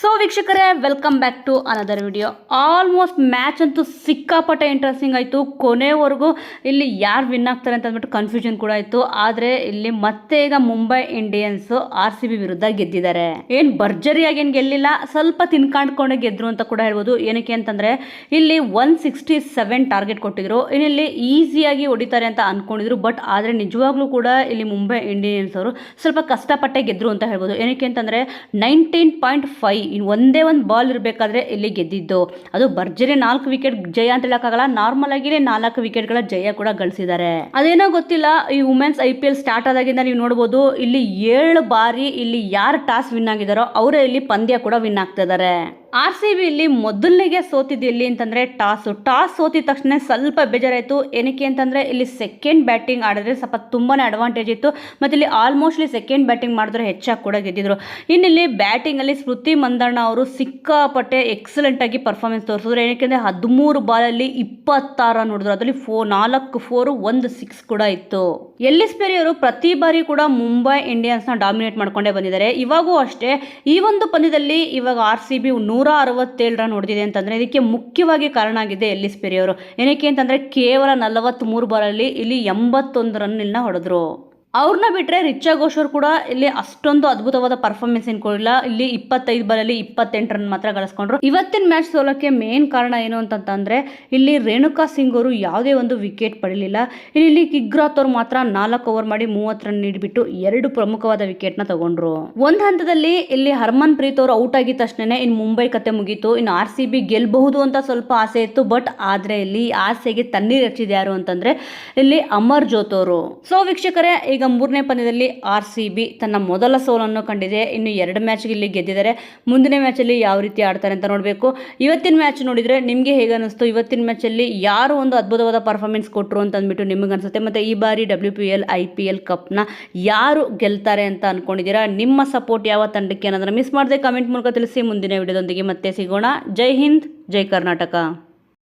So ವೀಕ್ಷಕರೇ welcome back to another video almost match ಅಂತೂ ಸಿಕ್ಕಾಪಟ್ಟೆ ಇಂಟ್ರೆಸ್ಟಿಂಗ್ ಆಯಿತು. ಕೊನೆವರೆಗೂ ಇಲ್ಲಿ ಯಾರು ವಿನ್ ಆಗ್ತಾರೆ ಅಂತ ಅಂದ್ಬಿಟ್ಟು ಕನ್ಫ್ಯೂಷನ್ ಕೂಡ ಆಯಿತು. ಆದರೆ ಇಲ್ಲಿ ಮತ್ತೆ ಈಗ Mumbai Indians R C B ವಿರುದ್ಧ ಗೆದ್ದಿದ್ದಾರೆ. ಏನು ಭರ್ಜರಿಯಾಗಿ ಏನು ಗೆಲ್ಲಿಲ್ಲ, ಸ್ವಲ್ಪ ತಿನ್ಕಾಂಡ್ಕೊಂಡೆ ಗೆದ್ರು ಅಂತ ಕೂಡ ಹೇಳ್ಬೋದು. ಏನಕ್ಕೆ ಅಂತಂದರೆ, ಇಲ್ಲಿ ಒನ್ ಸಿಕ್ಸ್ಟಿ ಸೆವೆನ್ ಟಾರ್ಗೆಟ್ ಕೊಟ್ಟಿದ್ರು. ಇನ್ನಿಲ್ಲಿ ಈಸಿಯಾಗಿ ಹೊಡಿತಾರೆ ಅಂತ ಅಂದ್ಕೊಂಡಿದ್ರು ಬಟ್ ಆದರೆ ನಿಜವಾಗ್ಲೂ ಕೂಡ ಇಲ್ಲಿ ಮುಂಬೈ ಇಂಡಿಯನ್ಸ್ ಅವರು ಸ್ವಲ್ಪ ಕಷ್ಟಪಟ್ಟೆ ಗೆದ್ರು ಅಂತ ಹೇಳ್ಬೋದು. ಏನಕ್ಕೆ ಅಂತಂದರೆ ನೈನ್ಟೀನ್ ಪಾಯಿಂಟ್ ಫೈವ್ ಒಂದೇ ಒಂದು ಬಾಲ್ ಇರಬೇಕಾದ್ರೆ ಇಲ್ಲಿ ಗೆದ್ದಿದ್ದು? ಅದು ಭರ್ಜರಿ ನಾಲ್ಕು ವಿಕೆಟ್ ಜಯ ಅಂತ ಹೇಳಕ್ಕಾಗಲ್ಲ ನಾರ್ಮಲ್ ಆಗಿನೇ ನಾಲ್ಕು ವಿಕೆಟ್ಗಳ ಜಯ ಕೂಡ ಗಳಿಸಿದ್ದಾರೆ. ಅದೇನೋ ಗೊತ್ತಿಲ್ಲ, ಈ ವುಮೆನ್ಸ್ ಐ ಪಿ ಸ್ಟಾರ್ಟ್ ಆದಾಗಿಂದ ನೀವು ನೋಡ್ಬೋದು, ಇಲ್ಲಿ ಏಳು ಬಾರಿ ಇಲ್ಲಿ ಯಾರು ಟಾಸ್ ವಿನ್ ಆಗಿದಾರೋ, ಅವರೇ ಇಲ್ಲಿ ಪಂದ್ಯ ಕೂಡ ವಿನ್ ಆಗ್ತಾ ಆಗ್ತಿದ್ದಾರೆ ಆರ್ ಸಿ ಬಿ ಇಲ್ಲಿ ಮೊದಲನೇಗೆ ಸೋತಿದ್ದು ಎಲ್ಲಿ ಅಂತಂದರೆ ಟಾಸು. ಟಾಸ್ ಸೋತಿದ ತಕ್ಷಣ ಸ್ವಲ್ಪ ಬೇಜಾರಾಯಿತು. ಏನಕ್ಕೆ ಅಂತಂದರೆ ಇಲ್ಲಿ ಸೆಕೆಂಡ್ ಬ್ಯಾಟಿಂಗ್ ಆಡಿದ್ರೆ ಸ್ವಲ್ಪ ತುಂಬಾ ಅಡ್ವಾಂಟೇಜ್ ಇತ್ತು. ಮತ್ತು ಇಲ್ಲಿ ಆಲ್ಮೋಸ್ಟ್ಲಿ ಸೆಕೆಂಡ್ ಬ್ಯಾಟಿಂಗ್ ಮಾಡಿದ್ರೆ ಹೆಚ್ಚಾಗಿ ಕೂಡ ಗೆದ್ದಿದ್ರು. ಇನ್ನಿಲ್ಲಿ ಬ್ಯಾಟಿಂಗಲ್ಲಿ ಸ್ಮೃತಿ ಮಂದಣ್ಣ ಅವರು ಸಿಕ್ಕಾಪಟ್ಟೆ ಎಕ್ಸಲೆಂಟಾಗಿ ಪರ್ಫಾರ್ಮೆನ್ಸ್ ತೋರಿಸಿದ್ರು. ಏನಕ್ಕೆ ಅಂದರೆ ಹದಿಮೂರು ಬಾಲಲ್ಲಿ ಇಪ್ಪತ್ತಾರು ನೋಡಿದ್ರು. ಅದರಲ್ಲಿ ಫೋ ನಾಲ್ಕು ಫೋರು ಒಂದು ಸಿಕ್ಸ್ ಕೂಡ ಇತ್ತು. ಎಲ್ಲಿಸ್ ಪೆರಿ ಅವರು ಪ್ರತಿ ಬಾರಿ ಕೂಡ ಮುಂಬೈ ಇಂಡಿಯನ್ಸ್ನ ಡಾಮಿನೇಟ್ ಮಾಡ್ಕೊಂಡೇ ಬಂದಿದ್ದಾರೆ. ಇವಾಗೂ ಅಷ್ಟೇ, ಈ ಒಂದು ಪಂದ್ಯದಲ್ಲಿ ಇವಾಗ ಆರ್ ಸಿ ಬಿ ನೂರ ಅರವತ್ತೇಳು ರನ್ ಹೊಡೆದಿದೆ ಅಂತಂದರೆ ಇದಕ್ಕೆ ಮುಖ್ಯವಾಗಿ ಕಾರಣ ಆಗಿದೆ ಎಲ್ಲಿಸ್ ಪೆರಿ ಅವರು ಏನಕ್ಕೆ ಅಂತಂದರೆ ಕೇವಲ ನಲವತ್ತ್ಮೂರು ಬಾರಲ್ಲಿ ಇಲ್ಲಿ ಎಂಬತ್ತೊಂದು ರನ್ ಇಲ್ಲ ಹೊಡೆದ್ರು. ಅವ್ರನ್ನ ಬಿಟ್ಟರೆ ರಿಚಾ ಘೋಷ್ ಅವರು ಕೂಡ ಇಲ್ಲಿ ಅಷ್ಟೊಂದು ಅದ್ಭುತವಾದ ಪರ್ಫಾರ್ಮೆನ್ಸ್ ಏನು ಕೊಡಲಿಲ್ಲ. ಇಲ್ಲಿ ಇಪ್ಪತ್ತೈದು ಬಾಲಲ್ಲಿ ಇಪ್ಪತ್ತೆಂಟು ರನ್ ಮಾತ್ರ ಗಳಿಸ್ಕೊಂಡ್ರು. ಇವತ್ತಿನ ಮ್ಯಾಚ್ ಸೋಲಕ್ಕೆ ಮೇನ್ ಕಾರಣ ಏನು ಅಂತಂತಂದರೆ, ಇಲ್ಲಿ ರೇಣುಕಾ ಸಿಂಗ್ ಅವರು ಯಾವುದೇ ಒಂದು ವಿಕೆಟ್ ಪಡೀಲಿಲ್ಲ. ಇಲ್ಲಿ ಕಿಗ್ರಾತ್ ಅವರು ಮಾತ್ರ ನಾಲ್ಕು ಓವರ್ ಮಾಡಿ ಮೂವತ್ತು ರನ್ ನೀಡಿಬಿಟ್ಟು ಎರಡು ಪ್ರಮುಖವಾದ ವಿಕೆಟ್ನ ತಗೊಂಡ್ರು. ಒಂದು ಹಂತದಲ್ಲಿ ಇಲ್ಲಿ ಹರ್ಮನ್ ಪ್ರೀತ್ ಅವರು ಔಟ್ ಆಗಿದ ತಕ್ಷಣನೇ ಇನ್ನು ಮುಂಬೈ ಕತೆ ಮುಗೀತು. ಇನ್ನು ಆರ್ ಸಿ ಬಿ ಗೆಲ್ಲಬಹುದು ಅಂತ ಸ್ವಲ್ಪ ಆಸೆ ಇತ್ತು ಬಟ್ ಆದರೆ ಇಲ್ಲಿ ಆಸೆಗೆ ತಣ್ಣೀರು ಹಚ್ಚಿದ ಅಂತಂದರೆ ಅಂತಂದ್ರೆ, ಇಲ್ಲಿ ಅಮರ್ ಜೋತ್ ಅವರು. ಸೊ ವೀಕ್ಷಕರೇ, ಈಗ ಮೂರನೇ ಪಂದ್ಯದಲ್ಲಿ ಆರ್ ತನ್ನ ಮೊದಲ ಸೋಲನ್ನು ಕಂಡಿದೆ. ಇನ್ನು ಎರಡು ಮ್ಯಾಚ್ಗೆ ಇಲ್ಲಿ ಗೆದ್ದಿದ್ದಾರೆ. ಮುಂದಿನ ಮ್ಯಾಚಲ್ಲಿ ಯಾವ ರೀತಿ ಆಡ್ತಾರೆ ಅಂತ ನೋಡಬೇಕು. ಇವತ್ತಿನ ಮ್ಯಾಚ್ ನೋಡಿದರೆ ನಿಮಗೆ ಹೇಗೆ ಅನಿಸ್ತು? ಇವತ್ತಿನ ಮ್ಯಾಚಲ್ಲಿ ಯಾರು ಒಂದು ಅದ್ಭುತವಾದ ಪರ್ಫಾರ್ಮೆನ್ಸ್ ಕೊಟ್ಟರು ಅಂತ ಅಂದ್ಬಿಟ್ಟು ನಿಮಗೆ ಅನಿಸುತ್ತೆ? ಮತ್ತು ಈ ಬಾರಿ W P L I P L ಕಪ್ನ ಯಾರು ಗೆಲ್ತಾರೆ ಅಂತ ಅಂದ್ಕೊಂಡಿದ್ದೀರಾ ನಿಮ್ಮ ಸಪೋರ್ಟ್ ಯಾವ ತಂಡಕ್ಕೆ ಅನ್ನೋದನ್ನು ಮಿಸ್ ಮಾಡದೆ ಕಮೆಂಟ್ ಮೂಲಕ ತಿಳಿಸಿ. ಮುಂದಿನ ವಿಡಿಯೋದೊಂದಿಗೆ ಮತ್ತೆ ಸಿಗೋಣ. ಜೈ ಹಿಂದ್, ಜೈ ಕರ್ನಾಟಕ.